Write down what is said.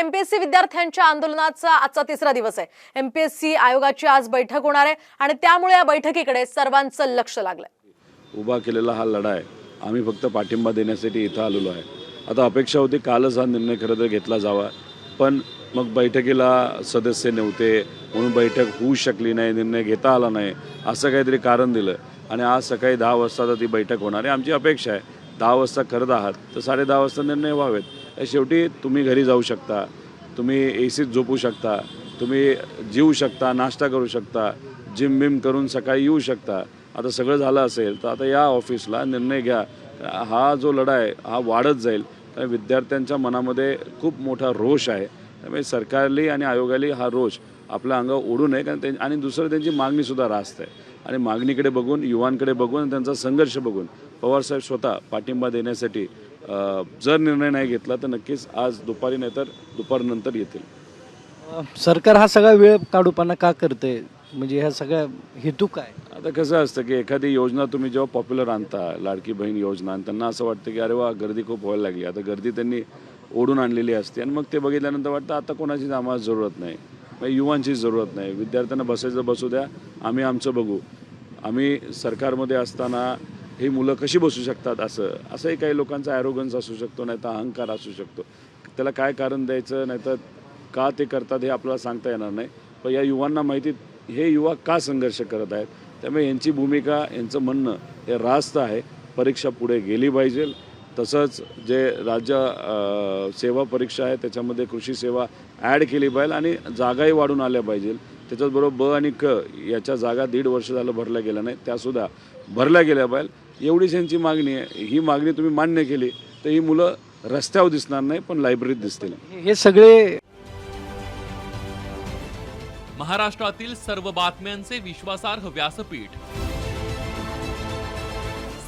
MPSC विद्यार्थ्यांच्या आंदोलनाचा आजचा तिसरा दिवस आहे. एमपीएससी आयोगाची आज बैठक होणार आहे आणि त्यामुळे या बैठकीकडे सर्वांचं लक्ष लागलंय. उभा केलेला हा लढा आहे. आम्ही फक्त पाठिंबा देण्यासाठी इथं आलेलो आहे. आता अपेक्षा होती कालच हा निर्णय खरं तर घेतला जावा. पण मग बैठकीला सदस्य नव्हते. म्हणून बैठक होऊ शकली नाही निर्णय घेता आला नाही असं काहीतरी कारण दिलं. आणि आज सकाळी दहा वाजता ती बैठक होणार आहे. आमची अपेक्षा आहे. दहा वाजता करत आहात तर साडे दहा वाजता निर्णय व्हावेत. शेवटी तुम्ही घरी जाऊ शकता तुम्ही ए सीत झोपू शकता तुम्ही जीवू शकता नाश्ता करू शकता जिम बिम करून सकाळी येऊ शकता. आता सगळं झालं असेल तर आता या ऑफिसला निर्णय घ्या. हा जो लढा आहे हा वाढत जाईल. कारण विद्यार्थ्यांच्या मनामध्ये खूप मोठा रोष आहे. त्यामुळे सरकारली आणि आयोगाली हा रोष आपल्या अंगावर ओढू नये कारण त्यां आणि दुसरं त्यांची मागणीसुद्धा रास्त आहे. आणि मागणीकडे बघून युवांकडे बघून त्यांचा संघर्ष बघून. पवारसाहेब स्वतः पाठिंबा देण्यासाठी जर निर्णय नाही घेतला तर नक्कीच आज दुपारी नाही तर दुपारनंतर येतील. सरकार हा सगळा वेळ काढूपणा का करते? म्हणजे ह्या सगळ्या हेतू काय? आता कसं असतं की एखादी योजना तुम्ही जेव्हा पॉप्युलर आणता लाडकी बहीण योजना आणि त्यांना असं वाटतं की अरे वा गर्दी खूप व्हायला लागली. आता गर्दी त्यांनी ओढून आणलेली असते आणि मग ते बघितल्यानंतर वाटतं आता कोणाचीच आम्हाला जरूरत नाही. मग युवांचीच जरूरत नाही. विद्यार्थ्यांना बसायचं बसू द्या. आम्ही आमचं बघू. आम्ही सरकारमध्ये असताना ही मुलं कशी बसू शकतात असं. असंही काही लोकांचा ॲरोगन्स असू शकतो नाही तर अहंकार असू शकतो. त्याला काय कारण द्यायचं नाही तर का ते करतात हे आपल्याला सांगता येणार नाही. पण या युवांना माहिती हे युवा का संघर्ष करत आहेत? त्यामुळे यांची भूमिका यांचं म्हणणं हे रास्त आहे. परीक्षा पुढे गेली पाहिजे. तसंच जे राज्य सेवा परीक्षा आहे त्याच्यामध्ये कृषी सेवा ॲड केली पाहिजे आणि जागाही वाढून आल्या पाहिजे. त्याच्याचबरोबर ब आणि क याच्या जागा दीड वर्ष झालं भरल्या गेल्या नाही त्यासुद्धा भरल्या गेल्या पाहिजे एवढीच यांची मागणी आहे. ही मागणी तुम्ही मान्य केली तर ही मुलं रस्त्यावर दिसणार नाही पण लायब्ररीत दिसतील. हे- हे सगळे महाराष्ट्रातील सर्व बातम्यांचे विश्वासार्ह व्यासपीठ.